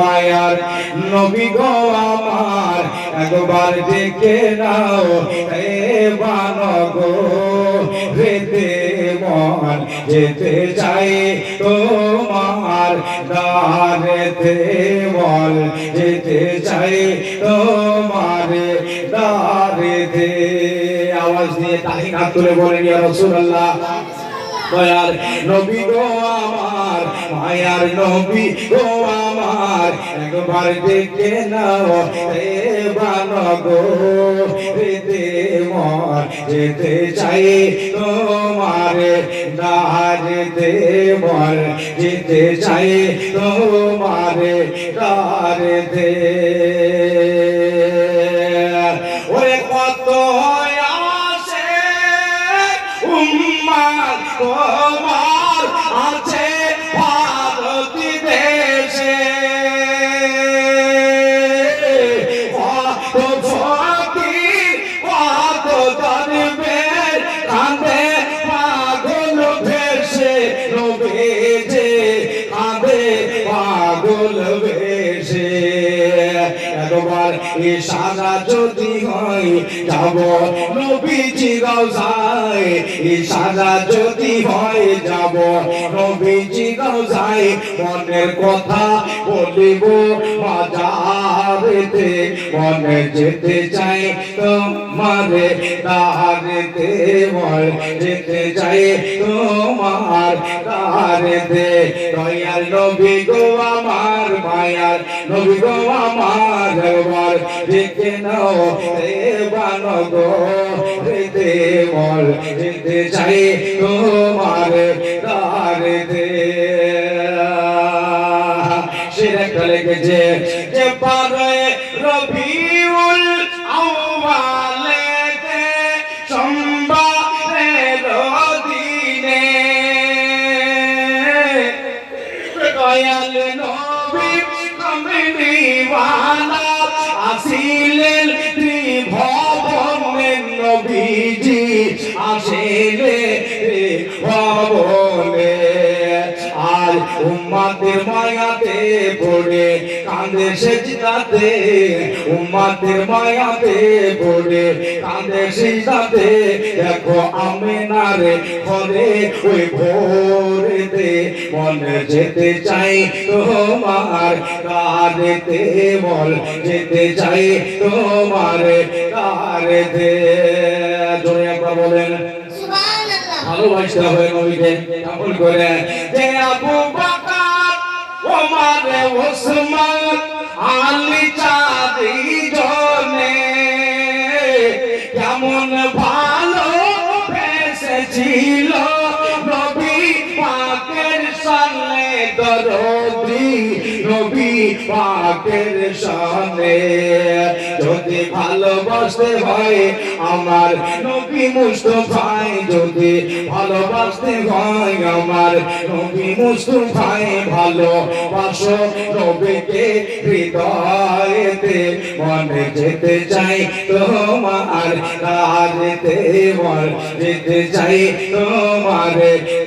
মায়ার নবী গো আমার, একবার দেখে নাও হে বানগো। রেতে মন যেতে চাই তোমার দারেতে বল। যেতে চাই তোমার দারেতে আওয়াজ দিয়ে তালি না তুলে বলেন ইয়া রাসূলুল্লাহ। দয়ার নবী গো আমার, মায়ার নবী গো আমার, একবার দেখে নাও হে বানগো যেতে চাই তোমার দারেতে মর যেতে চাই তোমার দারেতে তোমার আছে একবার সারা যদি হয়, যাব নবীজি রওজায় সারা যদি হয়, যাব নবীজি রওজায় মনের কথা বলিব বাজারেতে, মনে যেতে চাই তোমারে দারেতে মন যেতে চাই তোমার দয়াল নবী গো আমার মায়ার, নবী গো আমার একবার দেখে নাও রে বানগো, রে দেবল, যেতে চাই তোমার দারেতে সেটা লেগেছে যে পারে রবিউল আউয়ালেতে সোমবারের দিনে দয়াল নবী কমরিওয়ালা আসিলেন ত্রিভুবনের নবীজি। আসিলেন ভবনে আর উম্মাদের মায়াতে পড়ে কাঁদে সেজদাতে উম্মাদের মায়াতে পড়ে কাঁদে সেজদাতে। দেখো আমেনারে ঘরে ওই মনে যেতে চাই তোমার, কারেতে বল যেতে চাই তোমার, কারেতে। জোরে একবার বলেন। ভালোবাসতে হয়ে নবীকে কেমন করে, যে আবু বাকার, ওমর ওসমান, আলী চাঁদি জনে, কেমন ভালো বেসেছিল পাকের সামনে যদি ভালোবাসতে হয় আমার নবী মুস্তফায় যদি ভালোবাসতে হয় আমার নবী মুস্তফায় ভালোবাসো নবীকে হৃদয়েতে। মনে যেতে চাই তোমার কাজেতে মন যেতে চাই তোমার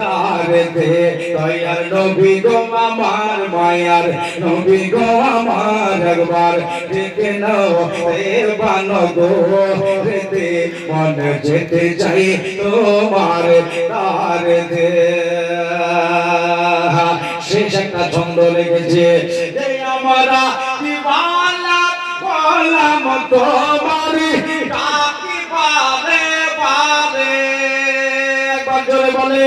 কাজেতে দয়ার নবী গো, আমার মায়ার নবী গো আমার একবার দেখে নাও, হে বানো গো রেতে মনে যেতে চাই তোমার কাজেতে শেষ একটা ছন্দ লেগেছে। আমরা দিবালা বললাম, তোমার ডাকি পারে পারে একবার জোরে বলে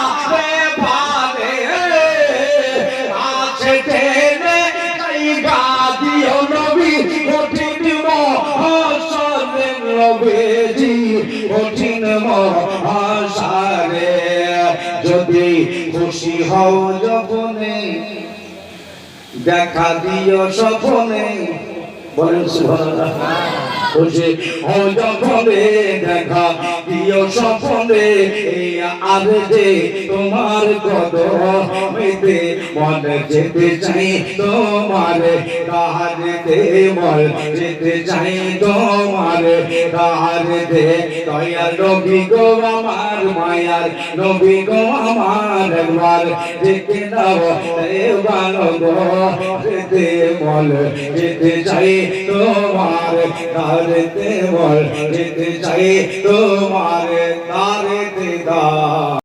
খুশি হও যখনে। দেখা দিও স্বপনে। বলেন সুবহানাল্লাহ। খুশি হও যখনে দেখা দিও স্বপনে এই আর যে তোমার কদমেতে মন যেতে চাই তোমার কাহারেতে মন যেতে চাই তোমার কাহারেতে দয়ার নবী গো আমার, মায়ার নবী গো আমার, একবার দেখে দাও এ ভালো গো যেতে মন যেতে চাই তোমার কাহারেতে মন যেতে চাই তোমার। কাহারেতে দা